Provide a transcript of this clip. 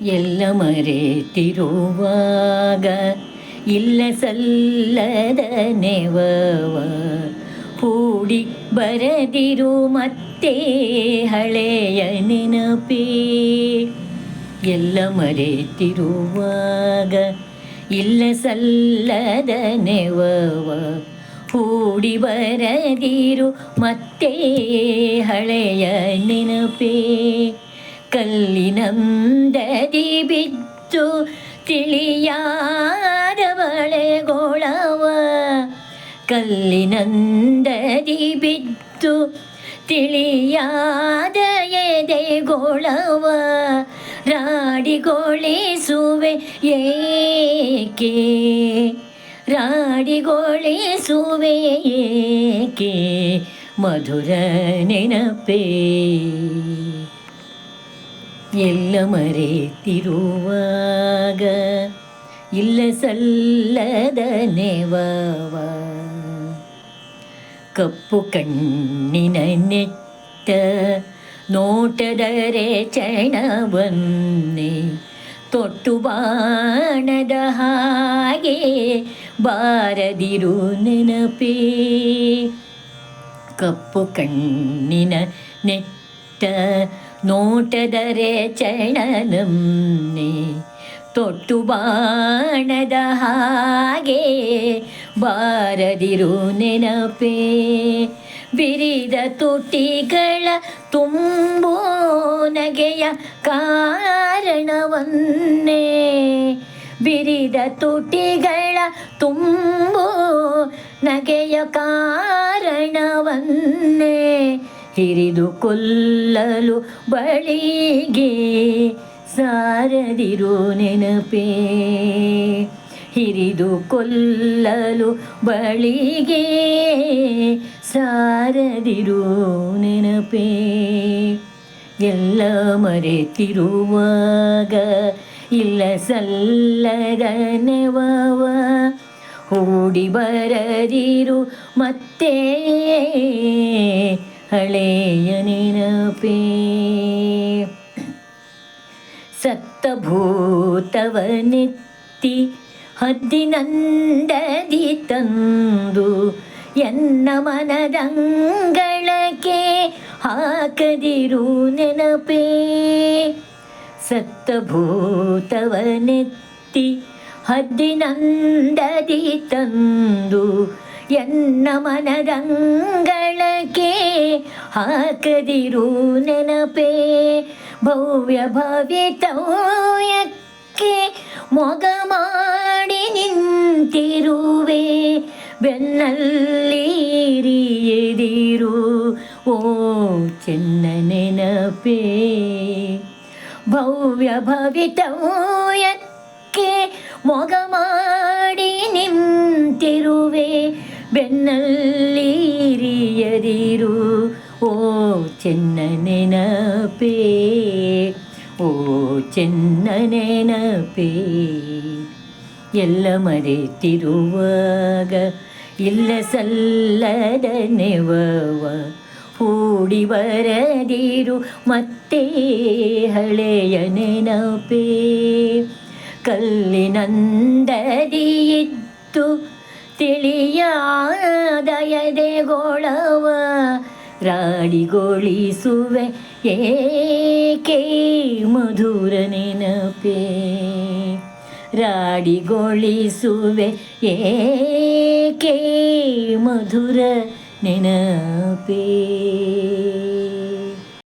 ಎಲ್ಲ ಮರೆತಿರುವಾಗ ಇಲ್ಲ ಸಲ್ಲದ ನೆವವ ಹೂಡಿ ಬರದಿರು ಮತ್ತೆ ಹಳೆಯ ನೆನಪೇ. ಎಲ್ಲ ಮರೆತಿರುವಾಗ ಇಲ್ಲ ಸಲ್ಲದ ನೆವವ ಹೂಡಿ ಬರದಿರು ಮತ್ತೆ ಹಳೆಯ ನೆನಪೇ. ಕಲ್ಲಿನಂದದಿ ಬಿದ್ದು ತಿಳಿಯಾದ ಬಳೆಗೊಳವ ಕಲ್ಲಿನಂದದಿ ಬಿದ್ದು ತಿಳಿಯಾದ ಎದೆಗೊಳವ ರಾಡಿಗೊಳಿಸುವೆ ಏಕೆ? ರಾಡಿಗೊಳಿಸುವೆ ಏಕೆ? ಮಧುರ ನೆನಪೇ. ಎಲ್ಲ ಮರೆತಿರುವಾಗ ಇಲ್ಲ ಸಲ್ಲದ ನೆವವ ಕಪ್ಪು ಕಣ್ಣಿನ ನೆಟ್ಟ ನೋಟದರೆ ಚಣವನ್ನೇ ತೊಟ್ಟು ಬಾಣದ ಹಾಗೆ ಬಾರದಿರು ನೆನಪೇ. ಕಪ್ಪು ಕಣ್ಣಿನ ನೆಟ್ಟ ನೋಟದರೆ ಚಣನಮ್ಮೆ ತೊಟ್ಟು ಬಾಣದ ಹಾಗೆ ಬಾರದಿರು ನೆನಪೇ. ಬಿರಿದ ತುಟಿಗಳ ತುಂಬೋ ನಗೆಯ ಕಾರಣವನ್ನೇ. ಬಿರಿದ ತುಟಿಗಳ ತುಂಬೋ ನಗೆಯ ಕಾರಣವನ್ನೇ. ಹಿರಿದು ಕೊಲ್ಲಲು ಬಳಿಗೆ ಸಾರದಿರು ನೆನಪೇ. ಹಿರಿದು ಕೊಲ್ಲಲು ಬಳಿಗೆ ಸಾರದಿರು ನೆನಪೇ. ಎಲ್ಲ ಮರೆತಿರುವಾಗ ಇಲ್ಲ ಸಲ್ಲದ ನೆವವ ಹೂಡಿ ಬರದಿರು ಮತ್ತೆ ಹಳೆಯ ನೆನಪೇ. ಸತ್ತ ಭೂತವನೆತ್ತಿ ಹದ್ದಿನಂದದಿ ತಂದು ಎನ್ನ ಮನದಂಗಳಕ್ಕೆ ಹಾಕದಿರು ನೆನಪೇ. ಸತ್ತ ಭೂತವನೆತ್ತಿ ಹದ್ದಿನಂದದಿ ತಂದು ಎನ್ನ ಮನದಂಗಳಕ್ಕೆ ಹಾಕದಿರು ನೆನಪೇ, ಭವ್ಯ ಭವಿತವ್ಯಕ್ಕೆ ಮೊಗ ಮಾಡಿ ನಿಂತಿರುವೆ. ಬೆನ್ನಲ್ಲಿರಿಯದಿರು ಓ ಚೆನ್ನ ನೆನಪೇ. ಭವ್ಯ ಭವಿತವ್ಯಕ್ಕೆ ಮೊಗ ಮಾಡಿ ನಿಂತಿರುವೆ. ಬೆನ್ನಲ್ಲಿರಿಯದಿರು ಚೆನ್ನ ನೆನಪೇ ಓ ಚೆನ್ನ ನೆನಪೇ ಎಲ್ಲ ಮರೆತಿರುವಾಗ ಇಲ್ಲ ಸಲ್ಲದ ನೆವವ ಹೂಡಿ ಬರದಿರು ಮತ್ತೆ ಹಳೆಯ ನೆನಪೇ ಕಲ್ಲಿನಂದದಿಯಿತ್ತು ತಿಳಿಯದಯದೆ ತಿಳಿಯಾದಯದೆಗೊಳವ ರಾಡಿಗೊಳಿಸುವೆ ಏಕೆ ಮಧುರ ನೆನಪೇ ರಾಡಿಗೊಳಿಸುವೆ ಏಕೆ ಮಧುರ ನೆನಪೇ